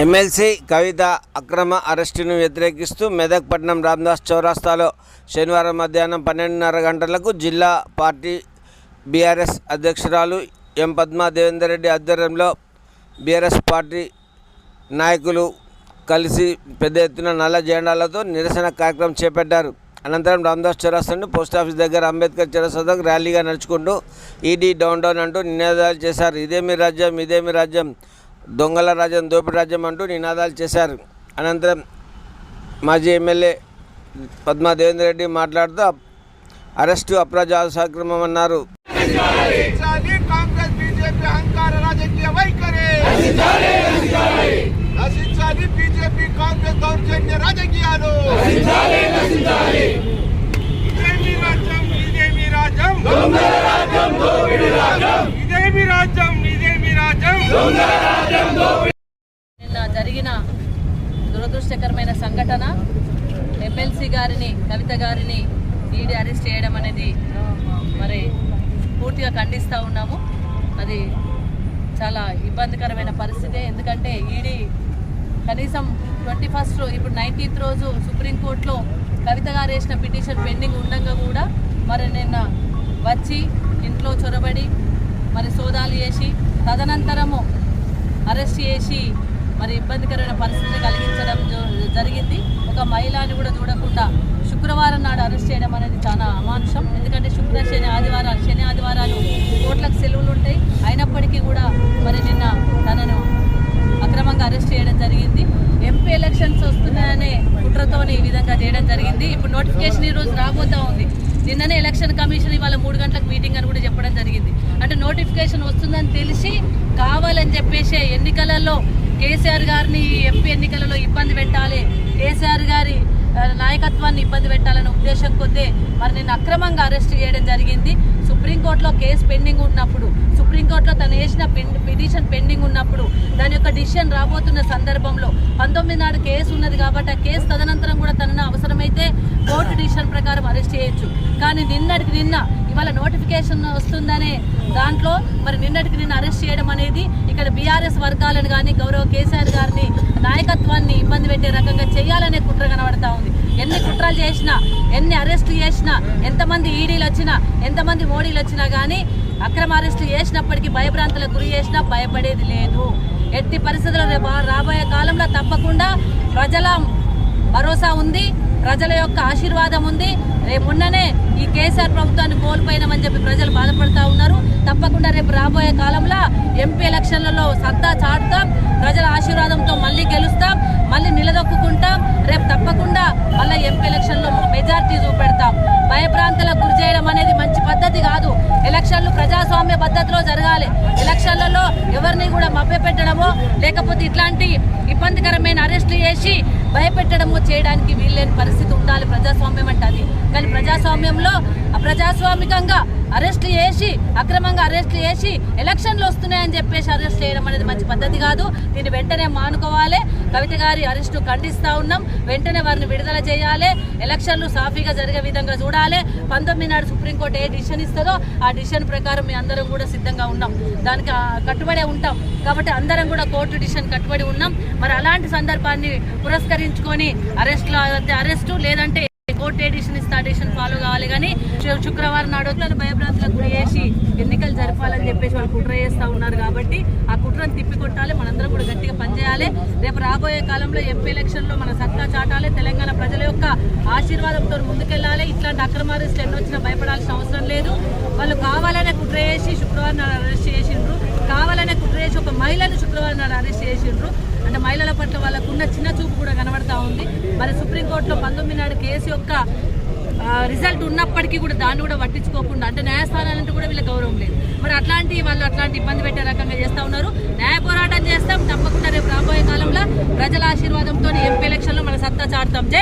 MLC కవిత అక్రమ అరెస్టును వ్యతిరేకిస్తూ మెదక్ పట్టణం రామ్దాస్ చౌరాస్తాలో శనివారం మధ్యాహ్నం పన్నెండున్నర గంటలకు జిల్లా పార్టీ బీఆర్ఎస్ అధ్యక్షురాలు ఎం పద్మా దేవేందర్ రెడ్డి ఆధ్వర్యంలో బీఆర్ఎస్ పార్టీ నాయకులు కలిసి పెద్ద ఎత్తున నల్ల జెండాలతో నిరసన కార్యక్రమం చేపట్టారు. అనంతరం రామ్దాస్ చౌరాస్తా నుండి పోస్ట్ ఆఫీస్ దగ్గర అంబేద్కర్ చౌరాస్తా ర్యాలీగా నడుచుకుంటూ ఈడీ డౌన్ డౌన్ అంటూ నినాదాలు చేశారు. ఇదేమి రాజ్యం ఇదేమి రాజ్యం. దొంగల రాజ్యం దోపిడి రాజ్యం అంటూ నినాదాలు చేశారు. అనంతరం మాజీ ఎమ్మెల్యే పద్మా దేవేందర్ రెడ్డి మాట్లాడుతూ అరెస్టు అప్రజాల సక్రమం అన్నారు నశించాలి కాంగ్రెస్ జరిగిన దురదృష్టకరమైన సంఘటన ఎమ్మెల్సీ గారిని కవిత గారిని ఈడీ అరెస్ట్ చేయడం అనేది మరి పూర్తిగా ఖండిస్తూ ఉన్నాము. అది చాలా ఇబ్బందికరమైన పరిస్థితి ఎందుకంటే ఈడీ కనీసం ట్వంటీ ఫస్ట్ ఇప్పుడు నైన్టీన్త్ రోజు సుప్రీంకోర్టులో కవిత గారు వేసిన పిటిషన్ పెండింగ్ ఉండగా కూడా మరి నిన్న వచ్చి ఇంట్లో చొరబడి మరి సోదాలు చేసి తదనంతరము అరెస్ట్ చేసి మరి ఇబ్బందికరమైన పరిస్థితి కలిగించడం జ- జరిగింది. ఒక మహిళని కూడా చూడకుండా శుక్రవారం నాడు అరెస్ట్ చేయడం అనేది చాలా అమానుషం. ఎందుకంటే శుక్ర శని ఆదివారాలు శని ఆదివారాలు కోట్లకు సెలవులు ఉంటాయి. అయినప్పటికీ కూడా మరి నిన్న తనను అక్రమంగా అరెస్ట్ చేయడం జరిగింది. ఎంపీ ఎలక్షన్స్ వస్తున్నాయనే కుట్రతోని ఈ విధంగా చేయడం జరిగింది. ఇప్పుడు నోటిఫికేషన్ ఈ రోజు రాబోతా ఉంది. నిన్ననే ఎలక్షన్ కమిషన్ ఇవాళ మూడు గంటలకు మీటింగ్ అని కూడా చెప్పడం జరిగింది. అంటే నోటిఫికేషన్ వస్తుందని తెలిసి కావాలని చెప్పేసి ఎన్నికలలో కేసీఆర్ గారిని ఎంపీ ఎన్నికలలో ఇబ్బంది పెట్టాలి. కేసీఆర్ గారి నాయకత్వాన్ని ఇబ్బంది పెట్టాలనే ఉద్దేశం కొద్దే మరి నేను అక్రమంగా అరెస్ట్ చేయడం జరిగింది. సుప్రీంకోర్టులో కేసు పెండింగ్ ఉన్నప్పుడు సుప్రీంకోర్టులో తను వేసిన పిటిషన్ పెండింగ్ ఉన్నప్పుడు దాని యొక్క డిసిషన్ రాబోతున్న సందర్భంలో పంతొమ్మిది నాడు కేసు ఉన్నది కాబట్టి ఆ కేసు తదనంతరం కూడా తనను అవసరమైతే కోర్టు డిసిషన్ ప్రకారం అరెస్ట్ చేయొచ్చు. కానీ నిన్నటికి నిన్న ఇవాళ నోటిఫికేషన్ వస్తుందనే దాంట్లో మరి నిన్నటికి నిన్న అరెస్ట్ చేయడం అనేది ఇక్కడ బీఆర్ఎస్ వర్గాలను కానీ గౌరవ కేసీఆర్ గారిని నాయకత్వాన్ని ఇబ్బంది పెట్టే రకంగా చేయాలనే కుట్ర కనబడతా ఉంది. ఎన్ని కుట్రలు చేసినా ఎన్ని అరెస్టులు చేసినా ఎంతమంది ఈడీలు వచ్చినా ఎంతమంది మోడీలు వచ్చినా కానీ అక్రమ అరెస్టులు చేసినప్పటికీ భయభ్రాంతులకు గురి చేసినా భయపడేది లేదు. ఎట్టి పరిస్థితుల్లో రేపు రాబోయే కాలంలో తప్పకుండా ప్రజల భరోసా ఉంది ప్రజల యొక్క ఆశీర్వాదం ఉంది. రేపు మొన్ననే ఈ కేసీఆర్ ప్రభుత్వాన్ని కోల్పోయినామని చెప్పి ప్రజలు బాధపడతా ఉన్నారు. తప్పకుండా రేపు రాబోయే కాలంలో ఎంపీ ఎలక్షన్లలో సత్తా చాటుతాం ప్రజల ఆశీర్వాదంతో మళ్ళీ గెలుస్తాం మళ్ళీ నిలదొక్కుంటాం రేపు తప్పకుండా మళ్ళీ ఎంపీ ఎలక్షన్లో మెజార్టీ చూపెడతాం. భయప్రాంతాలకు గురి చేయడం అనేది మంచి పద్ధతి కాదు ఎలక్షన్లు ప్రజాస్వామ్య పద్ధతిలో జరగాలి ఎలక్షన్లలో ఎవరిని కూడా మభ్యపెట్టడమో లేకపోతే ఇట్లాంటి ఇబ్బందికరమైన అరెస్టులు చేసి భయపెట్టడము చేయడానికి వీల్లేని పరిస్థితి ఉండాలి ప్రజాస్వామ్యం అంటే అది కానీ ప్రజాస్వామ్యంలో ప్రజాస్వామికంగా అరెస్ట్ చేసి అక్రమంగా అరెస్ట్ చేసి ఎలక్షన్లు వస్తున్నాయని చెప్పేసి అరెస్ట్ చేయడం అనేది మంచి పద్ధతి కాదు. దీన్ని వెంటనే మానుకోవాలి. కవిత గారి అరెస్టు ఖండిస్తా ఉన్నాం. వెంటనే వారిని విడుదల చేయాలి. ఎలక్షన్లు సాఫీగా జరిగే విధంగా చూడాలి. పంతొమ్మిది నాడు సుప్రీంకోర్టు ఏ డిసిషన్ ఇస్తుందో ఆ డిసిషన్ ప్రకారం మీ అందరం కూడా సిద్ధంగా ఉన్నాం. దానికి కట్టుబడే ఉంటాం. కాబట్టి అందరం కూడా కోర్టు డిసిషన్ కట్టుబడి ఉన్నాం. మరి అలాంటి సందర్భాన్ని పురస్కరించుకొని అరెస్ట్లో అరెస్టు లేదంటే కోర్టు ఏ ఇస్తే ఆ ఫాలో కావాలి కానీ శుక్రవారం నాడు వాళ్ళు భయభ్రాంతులకు గురి చేసి ఎన్నికలు జరపాలని చెప్పేసి వాళ్ళు కుట్ర చేస్తూ ఉన్నారు కాబట్టి ఆ కుట్రను తిప్పికొట్టాలి. మనందరం కూడా గట్టిగా పనిచేయాలి. రేపు రాబోయే కాలంలో ఎంపీ ఎలక్షన్లో మన సత్తా చాటాలి. తెలంగాణ ప్రజల యొక్క ఆశీర్వాదంతో ముందుకెళ్ళాలి. ఇట్లాంటి అక్రమారెస్టులు ఎన్నో వచ్చినా భయపడాల్సిన అవసరం లేదు. వాళ్ళు కావాలనే కుట్ర చేసి శుక్రవారం నాడు అరెస్ట్ చేసిండ్రు. కావాలనే కుట్ర చేసి ఒక మహిళను శుక్రవారం నాడు అరెస్ట్ చేసిండ్రు. అంటే మహిళల పట్ల వాళ్ళకున్న చిన్న చూపు కూడా కనబడతా ఉంది. మరి సుప్రీంకోర్టులో పంతొమ్మిది నాడు కేసు యొక్క రిజల్ట్ ఉన్నప్పటికీ కూడా దాన్ని కూడా పట్టించుకోకుండా అంటే న్యాయస్థానాలంటే కూడా వీళ్ళకి గౌరవం లేదు. మరి అట్లాంటి వాళ్ళు అట్లాంటి ఇబ్బంది పెట్టే రకంగా చేస్తూ ఉన్నారు. న్యాయ పోరాటం చేస్తాం తప్పకుండా రేపు రాబోయే కాలంలో ప్రజల ఆశీర్వాదంతో ఎంపీ ఎలక్షన్లో మన సత్తా చాటుతాం.